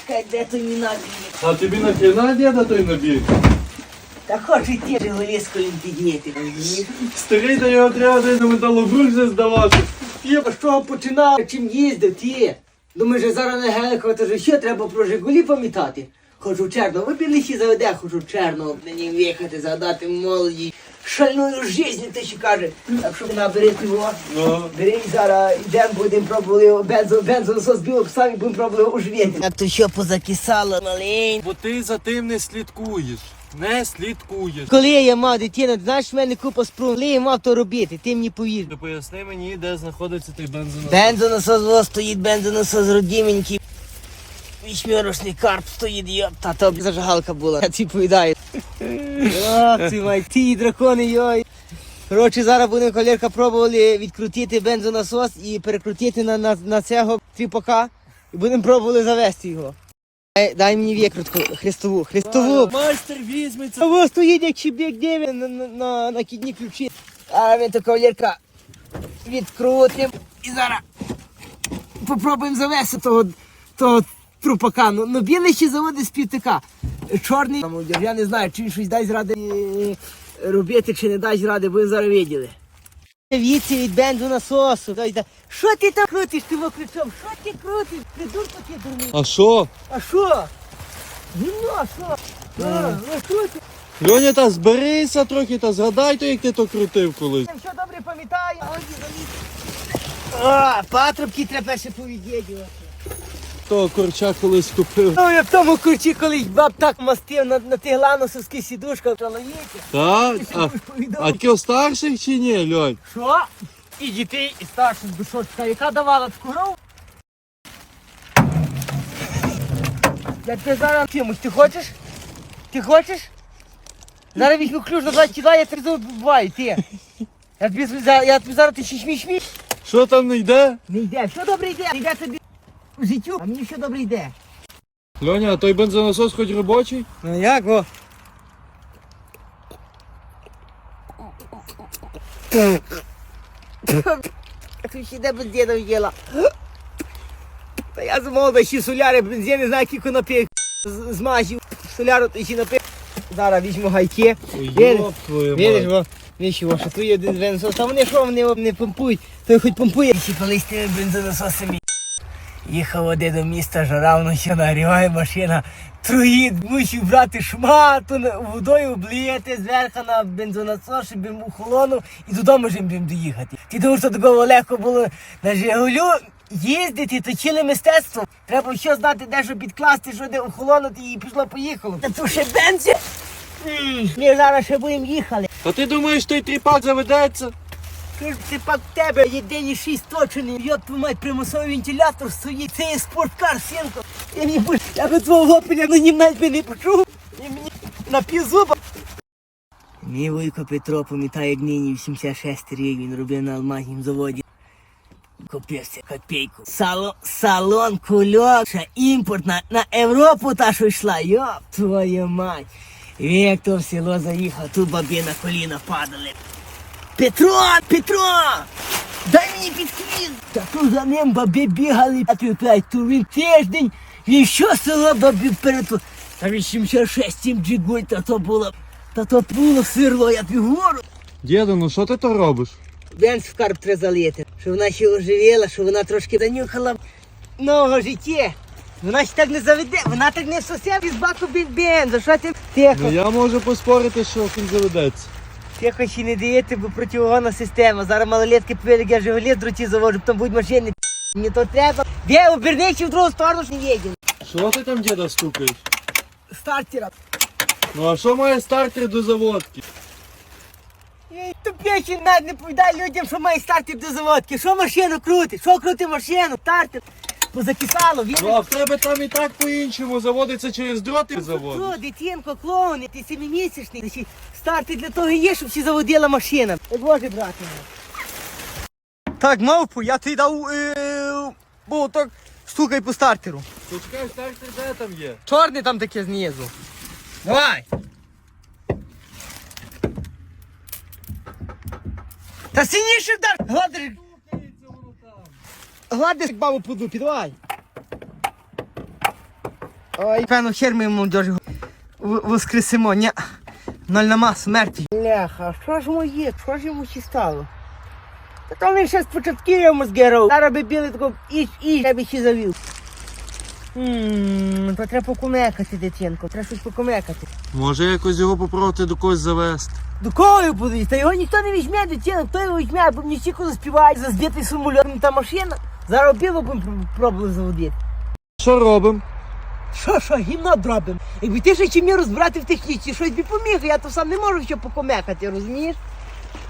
чекай, де той мій набір? А тобі нахрена діда той набір? Та хочу ті Жигулі з колін підняти. розумієш? Старий, та його треба десь на металобрух вже здавати. Я з чого починав, чим їздив, ті. Думаю, що зараз не геликова, то ж що треба про Жигулі пам'ятати. Хочу в Черного, ви біліші заведе, хочу в Черного на ній в'їхати, загадати молоді. Шальною жизнью, ти ще каже. Так що вона бере його. Ну. Бери зараз, йдемо, будемо пробували бензо, бензонасос білок, самі будемо пробували оживити. Як то що позакисало, малень. Бо ти за тим не слідкуєш. Не слідкуєш. Коли я мав дитину, знаєш, в мене купа спрун. Коли я мав то робити, ти мені повір. Ти поясни мені, де знаходиться той бензонасос. Бензонасос во стоїть, бензонасос родименький. Вісьмірочний карп стоїть, йоп, та то зажигалка була. Я тобі повідаю. Ти май, ті дракони, йой. Коротше, зараз будемо колірка пробували відкрутити бензонасос і перекрутити на, на, на цього тріпака. І будемо пробували завести його. Дай, дай мені викрутку, хрестову, хрестову. Майстер візьметься. А ось стоїть як чебік диві на, на, на, на кідні ключі. А ми то кавалерка відкрутимо і зараз попробуємо завести того, того трупака. Ну, ну білий ще заводить з півтика. Чорний, я не знаю, чи він щось дасть ради е, робити, чи не дасть ради, будемо зараз виділи. Віці від бенду насосу. Що ти там крутиш, ти кричав? Що ти крутиш? Придурко ти дурний. А що? А що? Гімно, що? А, ну що? Льоня, та зберися трохи та згадай то, як ти то крутив колись. Все добре пам'ятаю, а ось заліз. А, патрубки треба перше повідєдювати. Того корча колись купив. Ну, я в тому курчі колись баб так мастив на, на тих ланосовських сідушках, чоловіки. Так? Ти А, а у старших чи ні, Льонь? Що? І дітей, і старших душочка, яка давала таку кров? Я тебе зараз Тимусь, ти хочеш? Ти хочеш? Зараз візьму ключ на 20 кіла, я тебе буваю, ти. Я тобі, за- я тобі зараз ти ще шмій-шмій. Що там не йде? Не йде, що добре йде, йде тобі в життю, а мені що добре йде. Льоня, а той бензонасос хоч робочий? Ну як го? Ти ще де діда в'їла. Та я замовив ще соляри, бензин, не знаю, скільки напив. З- Змажив соляру, то ще напив. Зараз візьму гайки. Видиш? Йоп твою Видиш, мать. во, видиш, во, що тут є один бензонасос. Та вони що, вони не помпують, той хоч помпує. Ще колись тими бензонасосами. Їхав один до міста, жаравно ще нагріває машина. Труїд, мусив брати шмату, водою обліяти зверху на бензонасос, щоб він охолонув і додому ж їм доїхати. Ти думаєш, що такого легко було на Жигулю їздити, точили мистецтво. Треба що знати, де що підкласти, що де охолонути і пішло-поїхало. Та то ще бензин. Ми зараз ще будемо їхали. Та ти думаєш, той тріпак заведеться? Ти ж ти пак в тебе єдині шість точений, твою мать, примусовий вентилятор стоїть, це є спорткар, синко. Я не буду, я би твого гопеля на нім навіть би не почув. І мені на півзуба. Мій вуйко Петро пам'ятає, нині 86 рік він робив на алмазнім заводі. Купився копійку. Сало, салон кульок, ще імпортна на Європу та що йшла, йоп твою мать. То в село заїхав, тут бабі на коліна падали. Петро, Петро! Дай мені підхвіст! Та тут за ним бабі бігали, а ти п'ять, то він тиждень, він що село бабі перед... Та він 76 сім джигуль, та то було, та то було сирло, я тобі говорю. Діду, ну що ти то робиш? Бенз в карп треба залити, щоб вона ще оживіла, щоб вона трошки занюхала нового життя. Вона ще так не заведе, вона так не всосе із баку бензу, що ти? Тихо. Ну я можу поспорити, що він заведеться. Тихо ще не даєте, бо противогонна система. Зараз малолетки повірять, я живоліт дроті заводжу, потім будуть машини. Мені то треба. Де оберничі в другу сторону ж не їдемо. Що ти там, діда, стукаєш? Стартера. Ну а що має стартер до заводки? Ей, Тупіші навіть не повідай людям, що має стартер до заводки. Що машину крутить? Що крутить машину? Стартер. Позакисало, він. Ну а в тебе там і так по-іншому заводиться через дроти завод. Що, дитинко, клоуни, ти семимісячний. Значить, Стартер для того і є, щоб всі заводила машина. Так боже, брате. Так, мавпу, я тобі дав, е, бо так стукай по стартеру. Почекай, стартер де там є? Чорний там таке знизу. Давай. Та сильніше вдар! Гладиш, гладиш бабу по дупі, давай. Ой, певно, хер ми йому дуже воскресимо, ні. Ноль нема смерті. Бляха, що ж моє, що ж йому ще стало? Та то він ще з початків йому згерав. Зараз би білий тако іч, іч, я би ще завів. Ммм, то треба покумекати, дитинко, треба щось покумекати. Може якось його попробувати до когось завести. До кого його будуть? Та його ніхто не візьме, дитина, хто його візьме, бо мені стільки заспівають за збитий самоліт, та машина. Зараз біло пробували заводити. Що робимо? Що, що, гімно дробимо? Якби ти ще чим розбирати в техніці, щось би поміг, я то сам не можу ще покомекати, розумієш?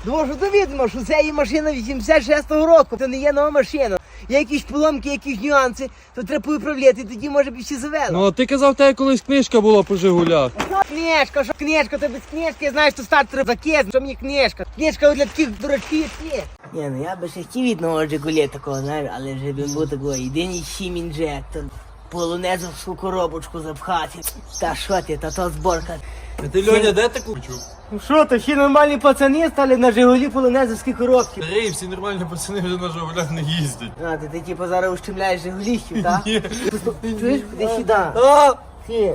Можу довідомо, що це є машина 86-го року, то не є нова машина. Є якісь поломки, якісь нюанси, то треба виправляти, тоді може б і ще завело. Ну, а ти казав, в тебе колись книжка була по Жигулях. Книжка, що книжка, то без книжки, знаєш, що стартер закис, що мені книжка. Книжка для таких дурачків, ти. Ні, ну я би ще хотів від нового Жигулі такого, знаєш, але вже би був такого, єдиний сім інжектор. Полонезовську коробочку запхати. Та що ти, та то зборка. А ти Льоня, де купив? Ну що, то всі нормальні пацани стали на Жигулі полонезовські коробки. Старий, всі нормальні пацани вже на Жигулях не їздять. А, ти, ти типу зараз ущемляєш Жигуліщів, так? Чуєш, куди сюди? А! Ти,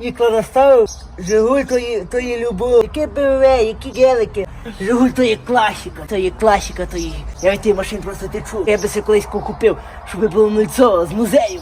Вікла наставив, Жигуль то є, то є любов. Яке БМВ, які гелики. Жигуль то є класика, то є класика, то є. Я від тієї машин просто течу. Я би себе колись купив, щоб було нульцово з музею.